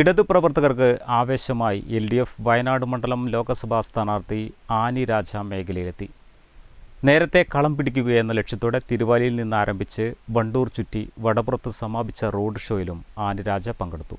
ഇടതു പ്രവർത്തകർക്ക് ആവേശമായി എൽ ഡി എഫ് വയനാട് മണ്ഡലം ലോക്സഭാ സ്ഥാനാർത്ഥി ആനി രാജ മേഖലയിലെത്തി. നേരത്തെ കളം പിടിക്കുക എന്ന ലക്ഷ്യത്തോടെ തിരുവാലിയിൽ നിന്ന് ആരംഭിച്ച് വണ്ടൂർ ചുറ്റി വടപുറത്ത് സമാപിച്ച റോഡ് ഷോയിലും ആനി രാജ പങ്കെടുത്തു.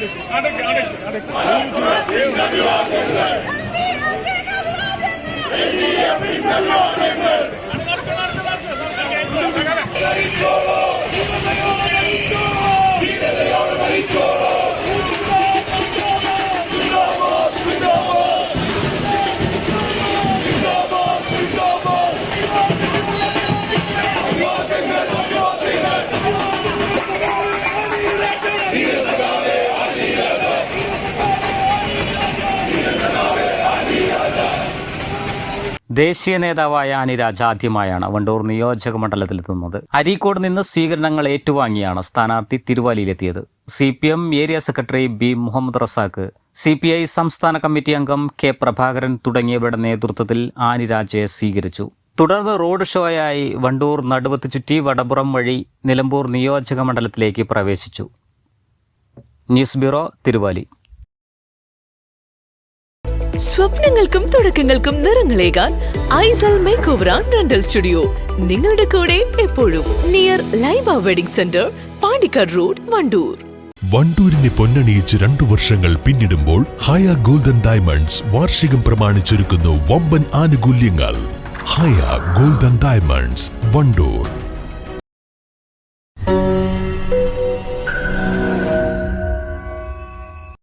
ആ വണ്ടി എവിടെ ദേശീയ നേതാവായ അനിരാജ് രാജ ആദ്യമായാണ് വണ്ടൂർ നിയോജക മണ്ഡലത്തിലെത്തുന്നത് അരീക്കോട് നിന്ന് സ്വീകരണങ്ങൾ ഏറ്റുവാങ്ങിയാണ് സ്ഥാനാർത്ഥി തിരുവാലിയിലെത്തിയത്. C P M area secretary B Muhammad Razak C P I സംസ്ഥാന കമ്മിറ്റി അംഗം കെ പ്രഭാകരൻ തുടങ്ങിയവരുടെ നേതൃത്വത്തിൽ ആനിരാജയെ സ്വീകരിച്ചു. തുടർന്ന് റോഡ് ഷോയായി വണ്ടൂർ നടുവത്ത് ചുറ്റി വടപുറം വഴി നിലമ്പൂർ നിയോജക മണ്ഡലത്തിലേക്ക് പ്രവേശിച്ചു. News bureau Thiruvali. സ്വപ്നങ്ങൾക്കും തുടക്കങ്ങൾക്കും നിറങ്ങളേകാൻ Aisal make over rental studio. നിങ്ങളുടെ കൂടെ എപ്പോഴും near Laiba wedding centre Pandikkad road Wandoor. വണ്ടൂരിനെ പൊന്നണിയിച്ച് രണ്ടു വർഷങ്ങൾ പിന്നിടുമ്പോൾ ഹയ ഗോൾഡൻ ഡയമണ്ട്സ് വാർഷികം പ്രമാണിച്ചൊരുക്കുന്നു വമ്പൻ ആനുകൂല്യങ്ങൾ. Haya golden diamonds Wandoor.